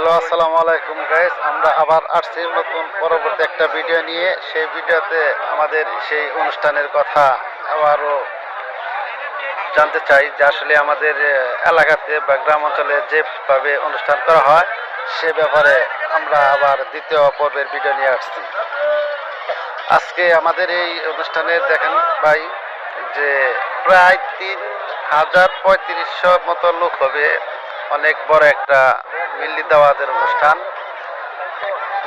Hello, আসসালামু আলাইকুম guys আমরা আবার আসছি নতুন পরবর্তী একটা ভিডিও নিয়ে। সেই ভিডিওতে আমাদের সেই অনুষ্ঠানের কথা আবারও জানতে চাই যে আসলে আমাদের এলাকাতে বা গ্রাম অঞ্চলে যেভাবে অনুষ্ঠান করা হয়, সে ব্যাপারে আমরা আবার দ্বিতীয় পর্বের ভিডিও নিয়ে আসছি। আজকে আমাদের এই অনুষ্ঠানে দেখেন ভাই যে প্রায় তিন হাজার পঁয়ত্রিশশো মতো লোক হবে। অনেক বড় একটা মিল্লি দাওয়াতের অনুষ্ঠান।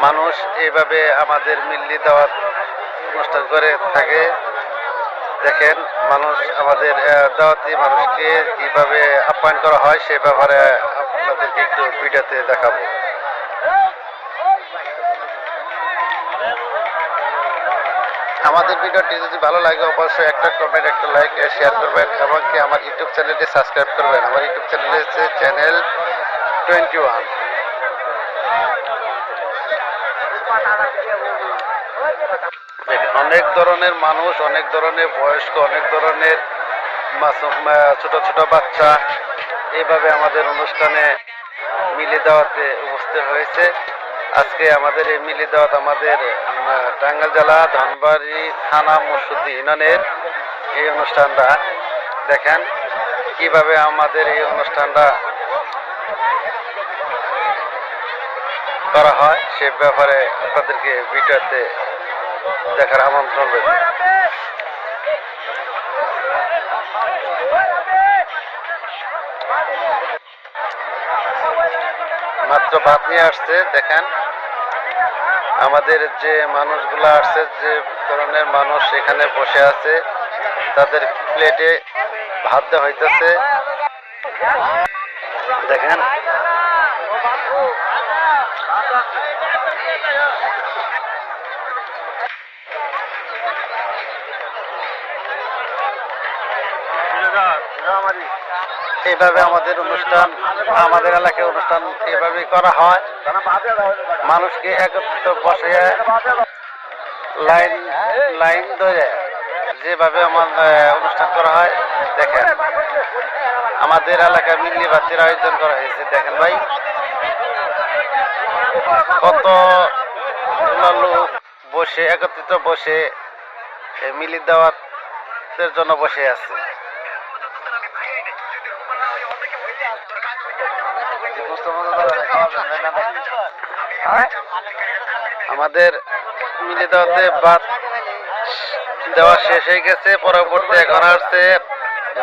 মানুষ এইভাবে আমাদের মিল্লি দাওয়াত অনুষ্ঠান করে থাকে। দেখেন, মানুষ আমাদের দাওয়াতি মানুষকে কীভাবে আপ্যায়ন করা হয় সে ব্যাপারে আপনাদেরকে একটু ভিডিওতে দেখাবো। আমাদের ভিডিওটি যদি ভালো লাগে, অবশ্যই একটা কমেন্ট একটা লাইক শেয়ার করবেন এবং কি আমার ইউটিউব চ্যানেলটি সাবস্ক্রাইব করবেন। আমার ইউটিউব চ্যানেল হচ্ছে চ্যানেল টোয়েন্টি ওয়ান অনেক ধরনের মানুষ, অনেক ধরনের বয়স্ক, অনেক ধরনের ছোট ছোট বাচ্চা, এইভাবে আমাদের অনুষ্ঠানে মিলে দেওয়াতে উপস্থিত হয়েছে। আজকে আমাদের এই মিলি দাওয়াত আমাদের টাঙ্গাইল জেলা ধনবাড়ি থানা মুর্শুদি ইউনিয়নের এই অনুষ্ঠানটা। দেখেন কীভাবে আমাদের এই অনুষ্ঠানটা করা হয়, সে ব্যাপারে আপনাদেরকে ভিডিওতে দেখার আমন্ত্রণ রইল। মাত্র ভাত নিয়ে আসছে, দেখেন। আমাদের যে মানুষগুলো আসছে, যে ধরনের মানুষ এখানে বসে আছে, তাদের প্লেটে ভাত দেওয়া হইতেছে। দেখেন। এইভাবে আমাদের অনুষ্ঠান, আমাদের এলাকায় অনুষ্ঠান এভাবে করা হয়। মানুষকে একত্রিত বসে লাইন লাইন ধরে যেভাবে আমার অনুষ্ঠান করা হয়, দেখেন। আমাদের এলাকায় মিল্লি বাতির আয়োজন করা হয়েছে, দেখেন ভাই। কত লোক বসে, একত্রিত বসে মিলি দাওয়াতের জন্য বসে আছে। আমাদের মিলে দেওয়াতে বাদ দেওয়া শেষ হয়ে গেছে পরবর্তী এখন আসছে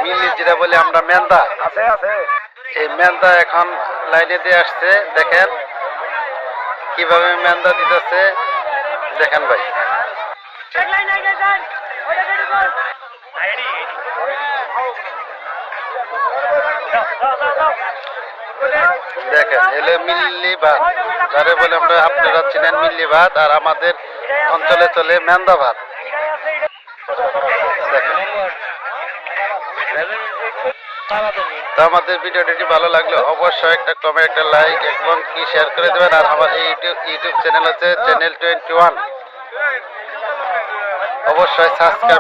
মিলি যেটা বলি আমরা মেন্দা। আছে আছে। এই মেন্দা এখন লাইনে দিয়ে আসছে দেখেন কীভাবে মেন্দা দিতেছে দেখেন ভাই। দেখেন, এলে যারে বলে আমরা আপনারা চিনেন আর আমাদের অঞ্চলে চলে আমাদের ভিডিওটি ভালো লাগলে, অবশ্যই একটা কমেন্ট একটা লাইক এবং কি শেয়ার করে দেবেন। আর আমার ইউটিউব ইউটিউব চ্যানেল আছে চ্যানেল টোয়েন্টি ওয়ান অবশ্যই সাবস্ক্রাইব